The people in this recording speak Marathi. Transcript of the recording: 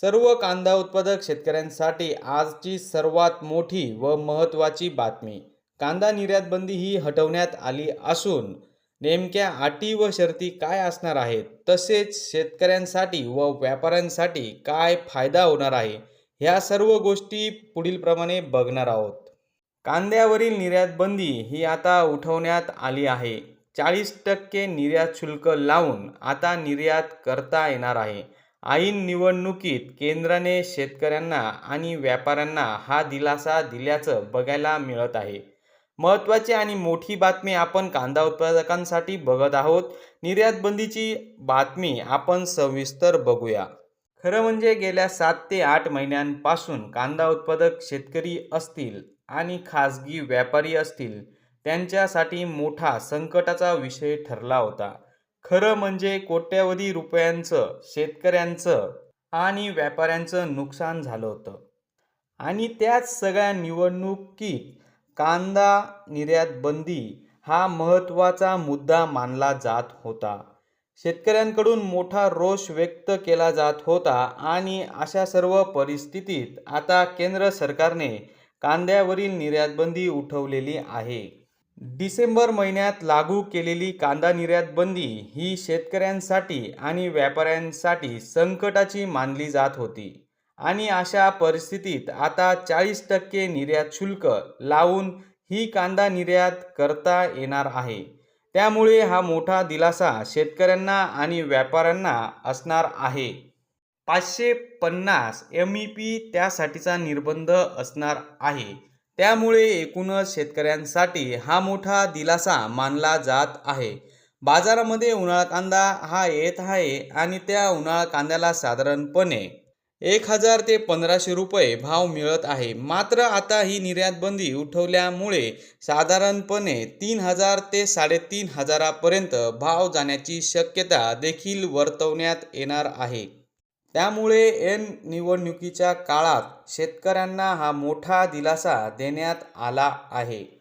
सर्व कांदा उत्पादक शेतकऱ्यांसाठी आजची सर्वात मोठी व महत्त्वाची बातमी. कांदा निर्यात बंदी ही हटवण्यात आली असून नेमक्या अटी व शर्ती काय असणार आहेत? तसेच शेतकऱ्यांसाठी व व्यापाऱ्यांसाठी काय फायदा होणार आहे? ह्या सर्व गोष्टी पुढीलप्रमाणे बघणार आहोत. कांद्यावरील निर्यात बंदी ही आता उठवण्यात आली आहे. चाळीस टक्के निर्यात शुल्क लावून आता निर्यात करता येणार आहे. ऐन निवडणुकीत केंद्राने शेतकऱ्यांना आणि व्यापाऱ्यांना हा दिलासा दिल्याचं बघायला मिळत आहे. महत्त्वाची आणि मोठी बातमी आपण कांदा उत्पादकांसाठी बघत आहोत. निर्यातबंदीची बातमी आपण सविस्तर बघूया. खरं म्हणजे गेल्या सात ते आठ महिन्यांपासून कांदा उत्पादक शेतकरी असतील आणि खाजगी व्यापारी असतील त्यांच्यासाठी मोठा संकटाचा विषय ठरला होता. खरं म्हणजे कोट्यवधी रुपयांचं शेतकऱ्यांचं आणि व्यापाऱ्यांचं नुकसान झालं होतं. आणि त्याच सगळ्या निवडणुकीत कांदा निर्यात बंदी हा महत्त्वाचा मुद्दा मानला जात होता. शेतकऱ्यांकडून मोठा रोष व्यक्त केला जात होता आणि अशा सर्व परिस्थितीत आता केंद्र सरकारने कांद्यावरील निर्यातबंदी उठवलेली आहे. डिसेंबर महिन्यात लागू केलेली कांदा निर्यात बंदी ही शेतकऱ्यांसाठी आणि व्यापाऱ्यांसाठी संकटाची मानली जात होती. आणि अशा परिस्थितीत आता चाळीस टक्के निर्यात शुल्क लावून ही कांदा निर्यात करता येणार आहे. त्यामुळे हा मोठा दिलासा शेतकऱ्यांना आणि व्यापाऱ्यांना असणार आहे. पाचशे पन्नास एम ई पी त्यासाठीचा निर्बंध असणार आहे. त्यामुळे एकूणच शेतकऱ्यांसाठी हा मोठा दिलासा मानला जात आहे. बाजारामध्ये उन्हाळा कांदा हा येत आहे आणि त्या उन्हाळा कांद्याला साधारणपणे एक हजार ते पंधराशे रुपये भाव मिळत आहे. मात्र आता ही निर्यात बंदी उठवल्यामुळे साधारणपणे तीन हजार ते साडेतीन हजारापर्यंत भाव जाण्याची शक्यता देखील वर्तवण्यात येणार आहे. त्यामुळे एन निवडणुकीच्या काळात शेतकऱ्यांना हा मोठा दिलासा देण्यात आला आहे.